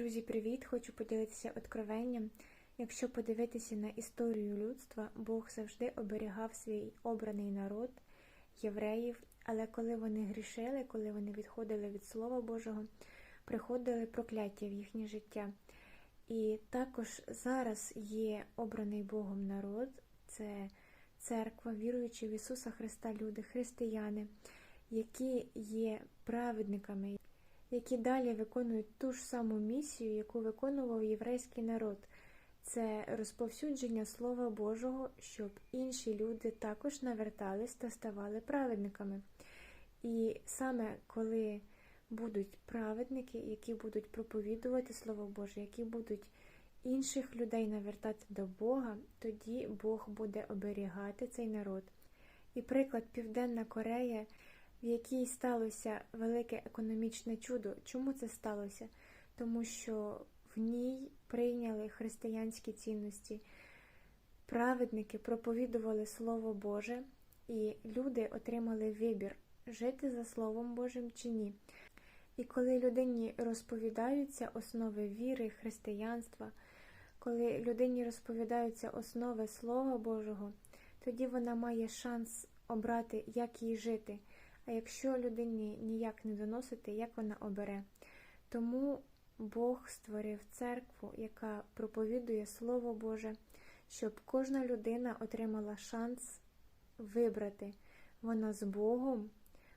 Друзі, привіт! Хочу поділитися откровенням. Якщо подивитися на історію людства, Бог завжди оберігав свій обраний народ, євреїв, але коли вони грішили, коли вони відходили від Слова Божого, приходили прокляття в їхнє життя. І також зараз є обраний Богом народ, це церква, віруючи в Ісуса Христа, люди, християни, які є праведниками, які далі виконують ту ж саму місію, яку виконував єврейський народ. Це розповсюдження Слова Божого, щоб інші люди також навертались та ставали праведниками. І саме коли будуть праведники, які будуть проповідувати Слово Боже, які будуть інших людей навертати до Бога, тоді Бог буде оберігати цей народ. І приклад Південна Корея, в якій сталося велике економічне чудо. Чому це сталося? Тому що в ній прийняли християнські цінності. Праведники проповідували Слово Боже, і люди отримали вибір, жити за Словом Божим чи ні. І коли людині розповідаються основи віри, християнства, коли людині розповідаються основи Слова Божого, тоді вона має шанс обрати, як їй жити. А якщо людині ніяк не доносити, як вона обере. Тому Бог створив церкву, яка проповідує Слово Боже, щоб кожна людина отримала шанс вибрати. Вона з Богом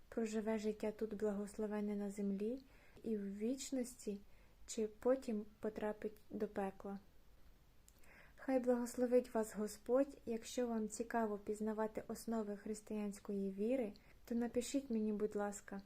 проживе життя тут благословенне на землі і в вічності, чи потім потрапить до пекла. Хай благословить вас Господь, якщо вам цікаво пізнавати основи християнської віри, то напишіть мені, будь ласка.